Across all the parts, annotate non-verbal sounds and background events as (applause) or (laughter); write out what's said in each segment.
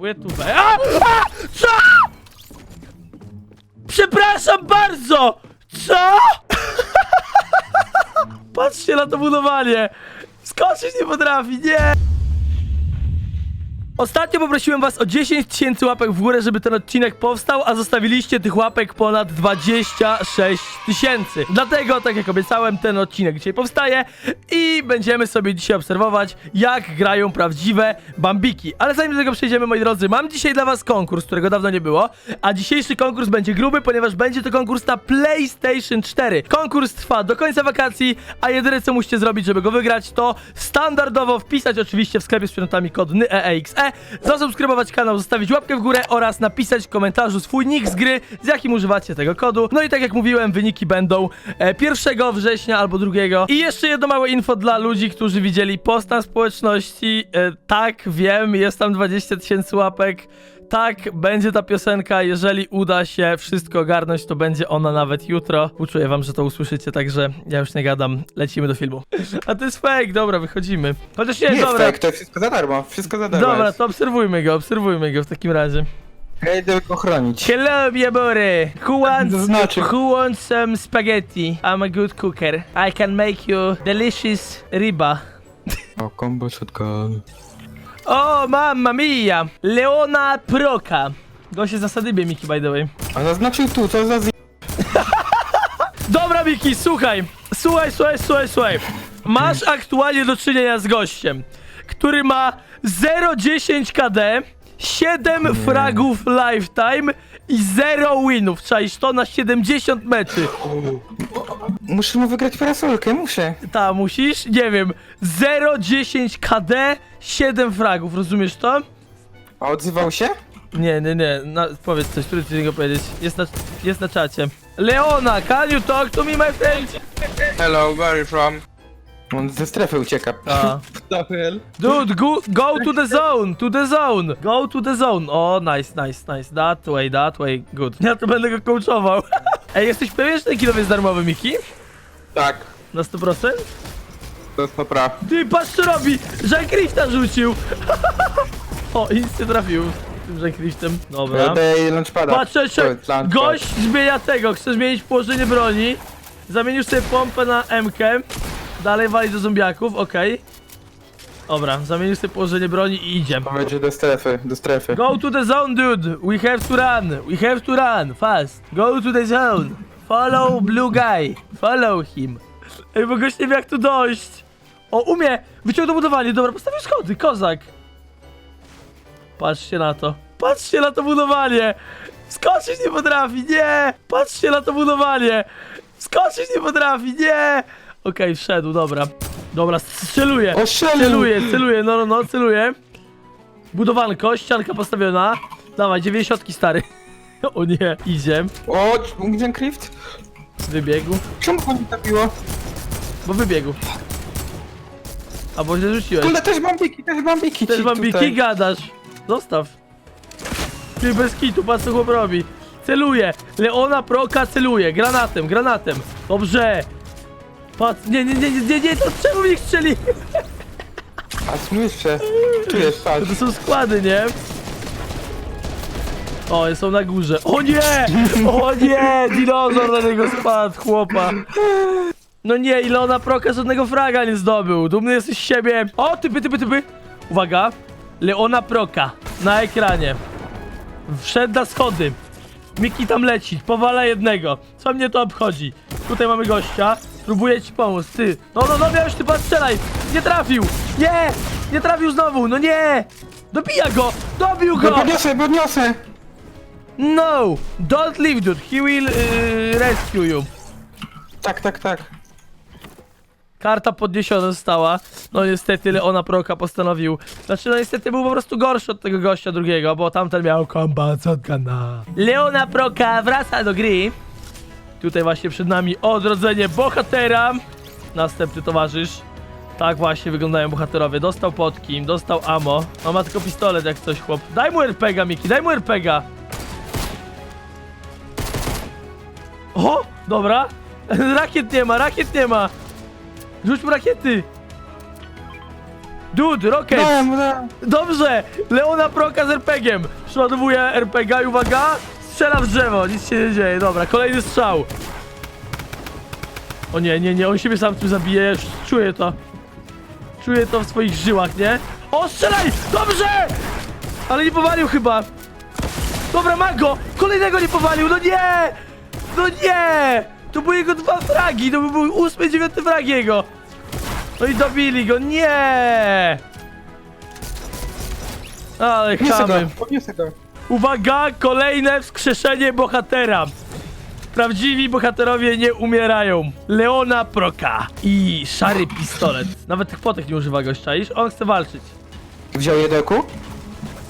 We... A! A! Co? Przepraszam bardzo! Co? (laughs) Patrzcie na to budowanie! Skoczyć nie potrafi, nie! Ostatnio poprosiłem was o 10 tysięcy łapek w górę, żeby ten odcinek powstał, a zostawiliście tych łapek ponad 26 tysięcy. Dlatego, tak jak obiecałem, ten odcinek dzisiaj powstaje i będziemy sobie dzisiaj obserwować, jak grają prawdziwe bambiki. Ale zanim do tego przejdziemy, moi drodzy, mam dzisiaj dla was konkurs, którego dawno nie było, a dzisiejszy konkurs będzie gruby, ponieważ będzie to konkurs na PlayStation 4. Konkurs trwa do końca wakacji, a jedyne co musicie zrobić, żeby go wygrać, to standardowo wpisać oczywiście w sklepie z przedmiotami kod NYEXE, zasubskrybować kanał, zostawić łapkę w górę oraz napisać w komentarzu swój nick z gry, z jakim używacie tego kodu. No i tak jak mówiłem, wyniki będą e, 1 września albo 2. I jeszcze jedno małe info dla ludzi, którzy widzieli post na społeczności. E, tak, wiem, jest tam 20 tysięcy łapek. Tak, będzie ta piosenka. Jeżeli uda się wszystko ogarnąć, to będzie ona nawet jutro. Uczuję wam, że to usłyszycie, także ja już nie gadam. Lecimy do filmu. A to jest fake, dobra, wychodzimy. Chociaż nie, Nie, dobra. tak, to jest wszystko za darmo, wszystko za darmo Dobra, jest. to obserwujmy go, obserwujmy go w takim razie. Ja idę go chronić. Hello, biabory! Who wants, znaczy- who wants some spaghetti? I'm a good cooker. I can make you delicious riba. O, combo shotgun. O, mamma mia! Leona Proka. Goście zasadybie, Miki, by the way. A zaznaczył tu, co za z... (laughs) Dobra, Miki, słuchaj. Słuchaj, słuchaj, słuchaj, słuchaj. Masz aktualnie do czynienia z gościem, który ma 0,10 KD, 7 fragów lifetime i 0 winów. Czaisz to na 70 meczy. Muszę mu wygrać parasolkę, muszę. Ta, musisz? Nie wiem. 0,10 KD, 7 fragów, rozumiesz to? A odzywał się? Nie, nie, nie. Na, powiedz coś, który ci niego powiedzieć. Jest na, jest na czacie. Leona, can you talk to me, my friend? Hello, where are you from? On ze strefy ucieka. A. (laughs) The hell? Dude, go, go to the zone, to the zone. Go to the zone. O, nice, nice, nice. That way, that way, good. Ja tu będę go coachował. (laughs) Ej, jesteś pewien, że ten kilow jest darmowy, Miki? Tak, Na 100%? to jest popra. Ty, patrz co robi! Żakrifta rzucił! (laughs) o, i nic nie trafił tym Żakriftem. Dobra. Ja daję launchpada. Patrz, patrz, To patrz. jest launchpad. gość zmienia tego, chce zmienić położenie broni. Zamienił sobie pompę na MK. Dalej wali do zombiaków, okej. Dobra, zamienił sobie położenie broni i idzie. Będzie do strefy, do strefy. Go to the zone, dude! We have to run! We have to run! Fast! Go to the zone! Follow blue guy! Follow him! Ej, bo gość nie wie jak tu dojść! O, umie! Wyciągnął budowanie, dobra, postawił schody, kozak! Patrzcie na to. Patrzcie na to budowanie! Skoczyć nie potrafi, nie! Patrzcie na to budowanie! Skoczyć nie potrafi, nie! Okej, wszedł, dobra. Dobra, strzeluje! O, strzelił! Celuje, celuje, no, no, no, celuje. Budowanko, ścianka postawiona. Dawaj, 90 stary. (laughs) O nie, idzie. O, gdzie Krift? Wybiegł. Czemu go nie zabiło? Bo wybiegł. Albo źle rzuciłeś. Kurde, też bambiki, też bambiki Też ci bambiki tutaj. gadasz. Zostaw. Ty bez kitu, patrz co chłop robi. Celuje. Leona Proka celuje. Granatem, granatem. Dobrze. Patrz, nie, nie, nie, nie, nie, nie, to czemu mi ich strzeli? A słyszę. Tu jest, To patrz. są składy, nie? O, są na górze. O nie! O nie! Dinozaur na niego spadł, chłopa. No nie, Ilona Proka żadnego fraga nie zdobył. Dumny jesteś z siebie. O, typy, typy, typy. Uwaga. Leona Proka na ekranie. Wszedł na schody. Miki tam leci, powala jednego. Co mnie to obchodzi? Tutaj mamy gościa. Próbuję ci pomóc, ty. No, no, no, miałeś ty pan strzelaj. Nie trafił. Nie! Nie trafił znowu, no nie! Dobija go! Dobił No go! podniosę, podniosę! No! Don't leave, dude. He will uh, rescue you. Tak, tak, tak. Karta podniesiona została. No niestety Leona Proka postanowił. Znaczy, no niestety był po prostu gorszy od tego gościa drugiego, bo tamten miał combat shotguna. Leona Proka wraca do gry. Tutaj właśnie przed nami odrodzenie bohatera. Następny towarzysz. Tak właśnie wyglądają bohaterowie. Dostał potki, dostał ammo. On ma tylko pistolet jak coś, chłop. Daj mu RPGa, Miki, daj mu RPGa. O, dobra. (laughs) Rakiet nie ma, rakiet nie ma. Rzuć mu rakiety! Dude, rocket! Dałem, dałem. Dobrze! Leona Proka z RPG-iem. Przeładowuje RPG i uwaga! Strzela w drzewo, nic się nie dzieje. Dobra, kolejny strzał. O nie, nie, nie, on siebie sam tu zabije, ja już czuję to. Czuję to w swoich żyłach, nie? O, strzelaj! Dobrze! Ale nie powalił chyba. Dobra, ma go! Kolejnego nie powalił, no nie! No nie! To były jego dwa fragi, to by był ósmy, dziewiąty frag jego. No i dobili go, nie! Ale Podniosę chamy. go, podniosę go. Uwaga, kolejne wskrzeszenie bohatera. Prawdziwi bohaterowie nie umierają. Leona Proka i szary pistolet. Nawet tych potek nie używa gość, czaisz? On chce walczyć. Wziął je do eku?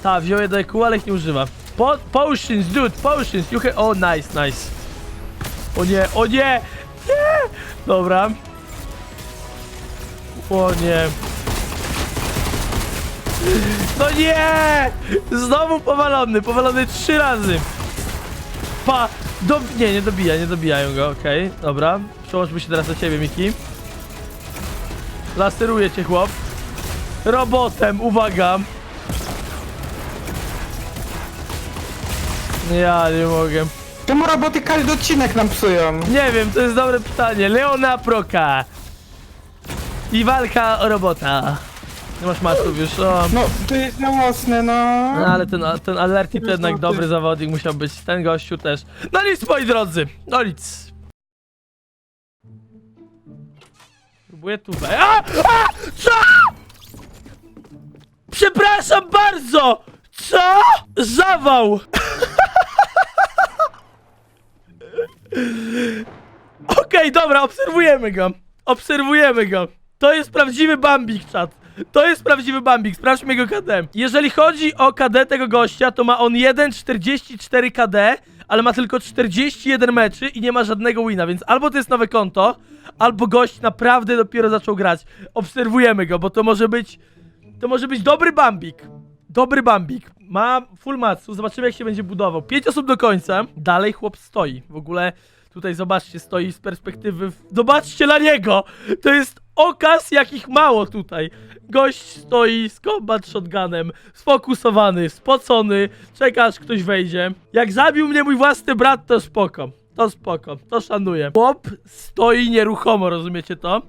Ta, wziął je do EQ, ale ich nie używa. Po potions, dude, potions. You can... O, nice, nice. O nie, o nie! Nie! Dobra. O nie. No nie! Znowu powalony, powalony trzy razy. Pa! Do... Nie, nie dobija, nie dobijają go, okej, dobra. Przełączmy się teraz do ciebie, Miki. Laseruje cię, chłop. Robotem, uwaga. Ja nie mogę. Czemu roboty każdy odcinek nam psują? Nie wiem, to jest dobre pytanie. Leona Proka. I walka o robota. Nie masz masków już, o. No, to jest żałosne, no. No, ale ten, ten Alerti to jednak dobry zawodnik musiał być. Ten gościu też. No nic, moi drodzy. No nic. Próbuję tu we... A! A! Co? Przepraszam bardzo! Co? Zawał! Okej, dobra, obserwujemy go. Obserwujemy go. To jest prawdziwy Bambik, czat. To jest prawdziwy Bambik, sprawdźmy jego KD. Jeżeli chodzi o KD tego gościa, to ma on 1,44 KD, ale ma tylko 41 meczy i nie ma żadnego wina, więc albo to jest nowe konto, albo gość naprawdę dopiero zaczął grać. Obserwujemy go, bo to może być... To może być dobry Bambik. Dobry Bambik. Ma full matsu, zobaczymy jak się będzie budował. 5 osób do końca. Dalej chłop stoi. W ogóle tutaj zobaczcie, stoi z perspektywy... Zobaczcie na niego! To jest okaz jakich mało tutaj. Gość stoi z combat shotgunem, sfokusowany, spocony, czeka aż ktoś wejdzie. Jak zabił mnie mój własny brat, to spoko. To spoko, to szanuję. Bob stoi nieruchomo, rozumiecie to?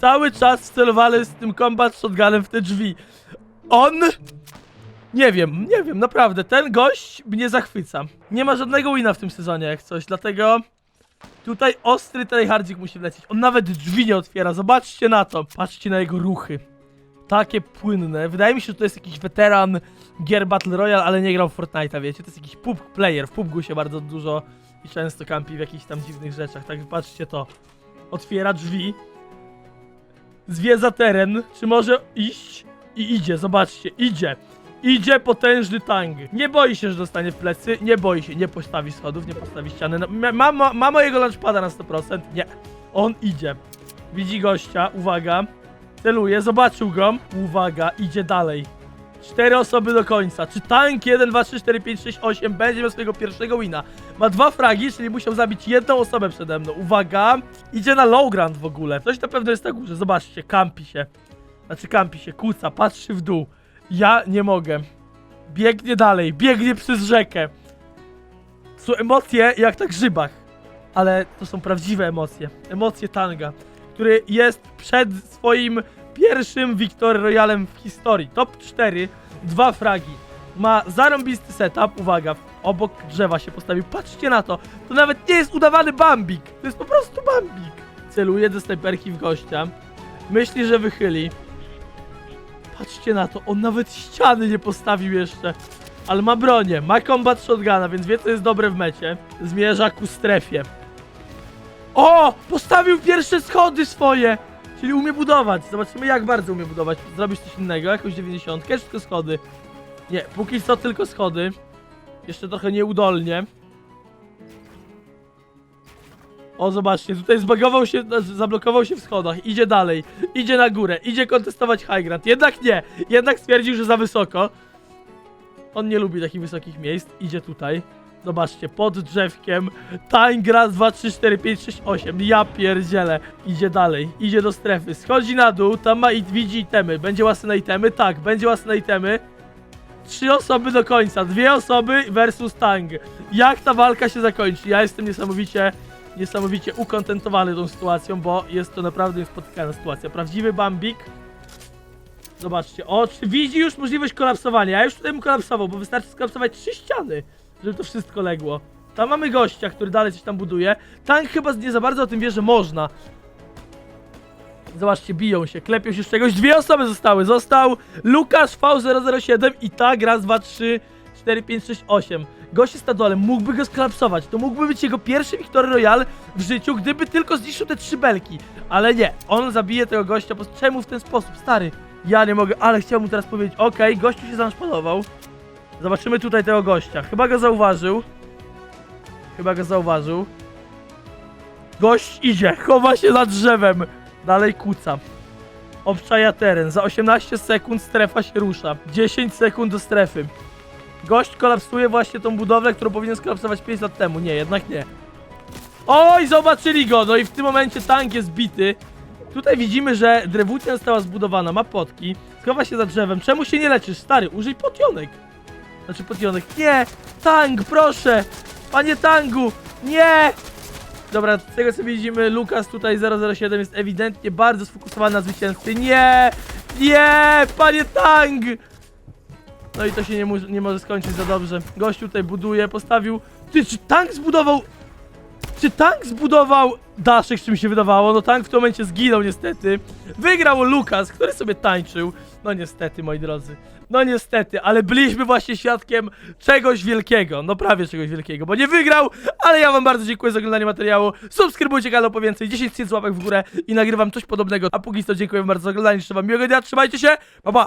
Cały czas wcelowany z tym combat shotgunem w te drzwi. On nie wiem, nie wiem, naprawdę, ten gość mnie zachwyca. Nie ma żadnego wina w tym sezonie jak coś, dlatego tutaj ostry tryhardzik musi wlecieć. On nawet drzwi nie otwiera, zobaczcie na to. Patrzcie na jego ruchy. Takie płynne. Wydaje mi się, że to jest jakiś weteran gier Battle Royale, ale nie grał w Fortnite'a, wiecie? To jest jakiś pub player. W pubgu się bardzo dużo i często kampi w jakichś tam dziwnych rzeczach. Tak, patrzcie to. Otwiera drzwi. Zwiedza teren. Czy może iść? I idzie, zobaczcie, idzie. Idzie potężny tang. Nie boi się, że dostanie w plecy. Nie boi się, nie postawi schodów, nie postawi ściany. No, ma, ma, ma, mojego lunchpada na 100%. Nie. On idzie. Widzi gościa, uwaga. Celuje, zobaczył go. Uwaga, idzie dalej. Cztery osoby do końca. Czy tank 1, 2, 3, 4, 5, 6, 8 będzie miał swojego pierwszego wina? Ma dwa fragi, czyli musiał zabić jedną osobę przede mną. Uwaga. Idzie na low ground w ogóle. Coś na pewno jest na górze. Zobaczcie, kampi się. Znaczy kampi się, kuca, patrzy w dół. Ja nie mogę. Biegnie dalej, biegnie przez rzekę. Są emocje jak na grzybach. Ale to są prawdziwe emocje. Emocje Tanga, który jest przed swoim pierwszym Victory Royalem w historii. Top 4, dwa fragi. Ma zarąbisty setup, uwaga, obok drzewa się postawił. Patrzcie na to, to nawet nie jest udawany Bambik. To jest po prostu Bambik. Celuje ze snajperki w gościa. Myśli, że wychyli. Patrzcie na to, on nawet ściany nie postawił jeszcze. Ale ma bronię, ma combat shotguna, więc wie co jest dobre w mecie. Zmierza ku strefie. O! Postawił pierwsze schody swoje! Czyli umie budować. Zobaczymy jak bardzo umie budować. Zrobić coś innego, jakąś 90, czy tylko schody? Nie, póki co tylko schody. Jeszcze trochę nieudolnie. O, zobaczcie, tutaj zbagował się, zablokował się w schodach, idzie dalej, idzie na górę, idzie kontestować high ground. Jednak nie, jednak stwierdził, że za wysoko. On nie lubi takich wysokich miejsc, idzie tutaj. Zobaczcie, pod drzewkiem. Tank raz, dwa, trzy, cztery, pięć, sześć, osiem. Ja pierdzielę. Idzie dalej, idzie do strefy. Schodzi na dół, tam ma i widzi itemy. Będzie łasy itemy? Tak, będzie łasy itemy. Trzy osoby do końca, dwie osoby versus tank. Jak ta walka się zakończy? Ja jestem niesamowicie, niesamowicie ukontentowany tą sytuacją, bo jest to naprawdę niespotykana sytuacja. Prawdziwy Bambik. Zobaczcie, o, widzi już możliwość kolapsowania. Ja już tutaj bym kolapsował, bo wystarczy skolapsować trzy ściany, żeby to wszystko legło. Tam mamy gościa, który dalej coś tam buduje. Tank chyba nie za bardzo o tym wie, że można. Zobaczcie, biją się, klepią się z czegoś. Dwie osoby zostały. Został Lukasz V007 i ta gra z 2, 3, 4, 5, 6, 8 gości Stadole mógłby go skolapsować. To mógłby być jego pierwszy Victory Royale w życiu, gdyby tylko zniszczył te trzy belki. Ale nie, on zabije tego gościa, bo czemu w ten sposób, stary? Ja nie mogę, ale chciałbym teraz powiedzieć, okej, okay, gościu się zanaszpalował. Zobaczymy tutaj tego gościa. Chyba go zauważył. Chyba go zauważył. Gość idzie, chowa się za drzewem. Dalej kuca. Obczaja teren. Za 18 sekund strefa się rusza. 10 sekund do strefy. Gość kolapsuje właśnie tą budowlę, którą powinien skolapsować 5 lat temu. Nie, jednak nie. Oj, zobaczyli go! No i w tym momencie tank jest bity. Tutaj widzimy, że drewutnia została zbudowana, ma potki. Schowa się za drzewem. Czemu się nie leczysz? Stary, użyj potionek. Znaczy potionek. Nie! Tank, proszę! Panie tangu! Nie! Dobra, z tego co widzimy, Lukas tutaj 007 jest ewidentnie bardzo sfokusowany na zwycięstwie. Nie! Nie! Panie Tang! No i to się nie, mu- nie może skończyć za dobrze. Gość tutaj buduje, postawił... Ty, czy tank zbudował... Czy tank zbudował daszek, czym się wydawało? No tank w tym momencie zginął niestety. Wygrał Lukas, który sobie tańczył. No niestety, moi drodzy. No niestety, ale byliśmy właśnie świadkiem czegoś wielkiego. No prawie czegoś wielkiego, bo nie wygrał, ale ja wam bardzo dziękuję za oglądanie materiału. Subskrybujcie kanał po więcej, 10 tysięcy łapek w górę i nagrywam coś podobnego. A póki co dziękuję wam bardzo za oglądanie, życzę wam miłego dnia, trzymajcie się, pa pa!